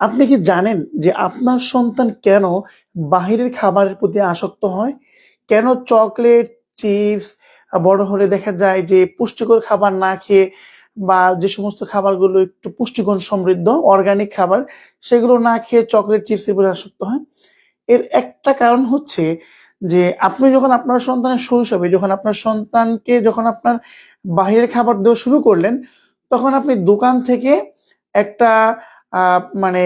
আপনি কি জানেন যে আপনার সন্তান কেন বাহিরের খাবারের প্রতি আসক্ত হয়? কেন চকলেট, চিপস, বড় হলে দেখা যায় যে পুষ্টিকর খাবার না খেয়ে বা যে সমস্ত খাবারগুলো একটু পুষ্টিগুণ সমৃদ্ধ অর্গানিক খাবার, সেগুলো না খেয়ে চকলেট, চিপস এর প্রতি আসক্ত হয়? এর একটা কারণ হচ্ছে যে আপনি যখন আপনার সন্তানের শৈশবে, যখন আপনার সন্তানকে যখন আপনার বাহিরের খাবার দেওয়া শুরু করলেন, তখন আপনি দোকান থেকে একটা মানে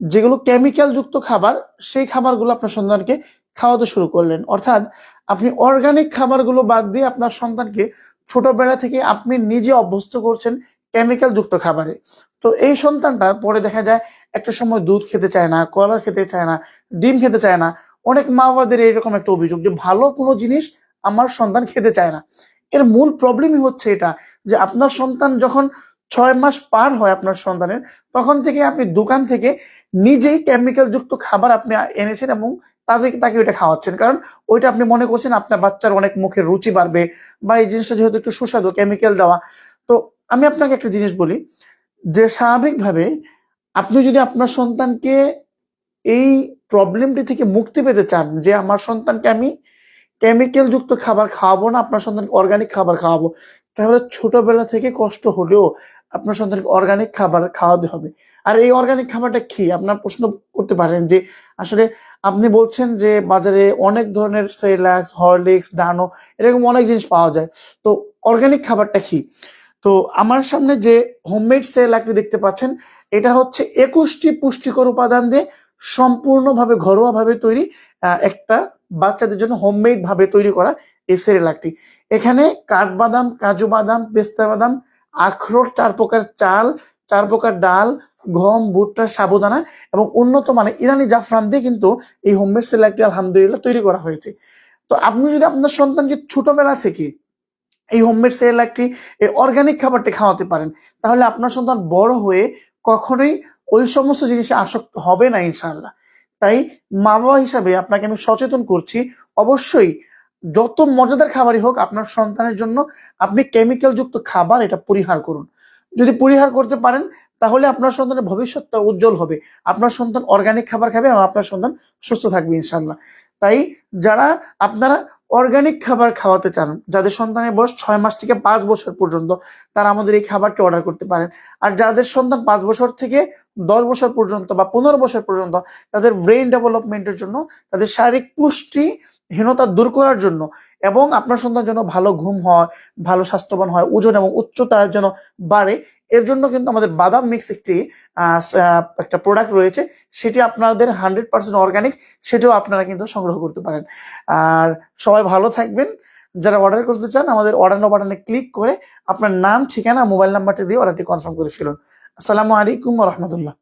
যেগুলো কেমিক্যাল যুক্ত খাবার, সেই খাবারগুলো আপনার সন্তানকে খাওয়াতে শুরু করলেন। অর্থাৎ আপনি অর্গানিক খাবারগুলো বাদ দিয়ে আপনার সন্তানকে ছোটবেলা থেকে আপনি নিজে অভ্যস্ত করছেন কেমিক্যাল যুক্ত খাবারে। তো এই সন্তানটা পরে দেখা যায় একটা সময় দুধ খেতে চায় না, কলা খেতে চায় না, ডিম খেতে চায় না। অনেক মা বাবাদের এরকম একটা অভিযোগ যে, ভালো কোনো জিনিস আমার সন্তান খেতে চায় না। এর মূল প্রবলেমই হচ্ছে এটা যে, আপনার সন্তান যখন ছয় মাস পার হয় আপনার সন্তানের তখন থেকে আপনি দোকান থেকে নিজেই কেমিক্যাল যুক্ত খাবার আপনি এনেছেন এবং তাদেরকে তাকে ওইটা খাওয়াচ্ছেন। কারণ ওইটা আপনি মনে করছেন আপনার বাচ্চার অনেক মুখের রুচি বাড়বে বা এই জিনিসটা যেহেতু একটু সুস্বাদু কেমিক্যাল দেওয়া। তো আমি আপনাকে একটা জিনিস বলি যে স্বাভাবিকভাবে আপনি যদি আপনার সন্তানকে এই প্রবলেমটি থেকে মুক্তি পেতে চান যে আমার সন্তানকে আমি কেমিক্যাল যুক্ত খাবার খাওয়াবো না, আপনার সন্তানকে অর্গানিক খাবার খাওয়াবো তাহলে ছোটবেলা থেকে কষ্ট হলেও আপনার সন্তানকে অর্গানিক খাবার খাওয়াতে হবে। আর এই অর্গানিক খাবারটা কি? আপনার প্রশ্ন করতে পারেন যে, আসলে আপনি বলছেন যে, বাজারে অনেক ধরনের সেলাক্স, হরলিক্স, ডানো, এরকম অনেক জিনিস পাওয়া যায়। তো অর্গানিক খাবারটা কি? তো আমার সামনে যে হোমমেড সেলাকটি দেখতে পাচ্ছেন, এটা হচ্ছে একুশটি পুষ্টিকর উপাদান দিয়ে সম্পূর্ণভাবে ঘরোয়াভাবে তৈরি একটা বাচ্চাদের জন্য হোমমেড ভাবে তৈরি করা এই সেরেলাকটি এখানে কাঠবাদাম, কাজু বাদাম, পেস্তা বাদাম, আখরোট, চার প্রকার চাল, চার প্রকার ডাল, গম, ভুট্টা, সাবুদানা এবং উন্নত মানের ইরানি জাফরান দিয়ে কিন্তু এই হোমমেড সেরেলাকটি আলহামদুলিল্লাহ তৈরি করা হয়েছে। তো আপনি যদি আপনার সন্তানকে ছোটবেলা থেকে এই হোমমেড সেরেলাকটি এই অর্গানিক খাবারটি খাওয়াতে পারেন, তাহলে আপনার সন্তান বড় হয়ে কখনোই ওই সমস্ত জিনিসে আসক্ত হবে না ইনশাআল্লাহ। তাই মা বাবা হিসাবে আপনাকে আমি সচেতন করছি, অবশ্যই যত মজাদার খাবারই হোক, আপনার সন্তানের জন্য আপনি কেমিক্যাল যুক্ত খাবার এটা পরিহার করুন। যদি পরিহার করতে পারেন, তাহলে আপনার সন্তানের ভবিষ্যৎটা উজ্জ্বল হবে। আপনার সন্তান অর্গানিক খাবার খাবে এবং আপনার সন্তান সুস্থ থাকবে ইনশাল্লাহ তাই যারা আপনারা অর্গানিক খাবার খাওয়াতে চান, যাদের সন্তানের বয়স ছয় মাস থেকে পাঁচ বছর পর্যন্ত, তারা আমাদের এই খাবারটি অর্ডার করতে পারেন। আর যাদের সন্তান পাঁচ বছর থেকে দশ বছর পর্যন্ত বা পনেরো বছর পর্যন্ত, তাদের ব্রেন ডেভেলপমেন্টের জন্য তাদের শারীরিক পুষ্টি হীনতা দূর করার জন্য এবং আপনার সন্তান যেন ভালো ঘুম হয়, ভালো স্বাস্থ্যবান হয়, ওজন এবং উচ্চতার যেন বাড়ে, এর জন্য কিন্তু আমাদের বাদাম মিক্স একটি একটা প্রোডাক্ট রয়েছে। সেটি আপনাদের হান্ড্রেড পার্সেন্ট অর্গানিক সেটিও আপনারা কিন্তু সংগ্রহ করতে পারেন। আর সবাই ভালো থাকবেন। যারা অর্ডার করতে চান, আমাদের অর্ডার নো বাটনে ক্লিক করে আপনার নাম, ঠিকানা মোবাইল নাম্বারটি দিয়ে অর্ডারটি কনফার্ম করে ফেলুন। আসসালামু আলাইকুম রহমতুল্লাহ।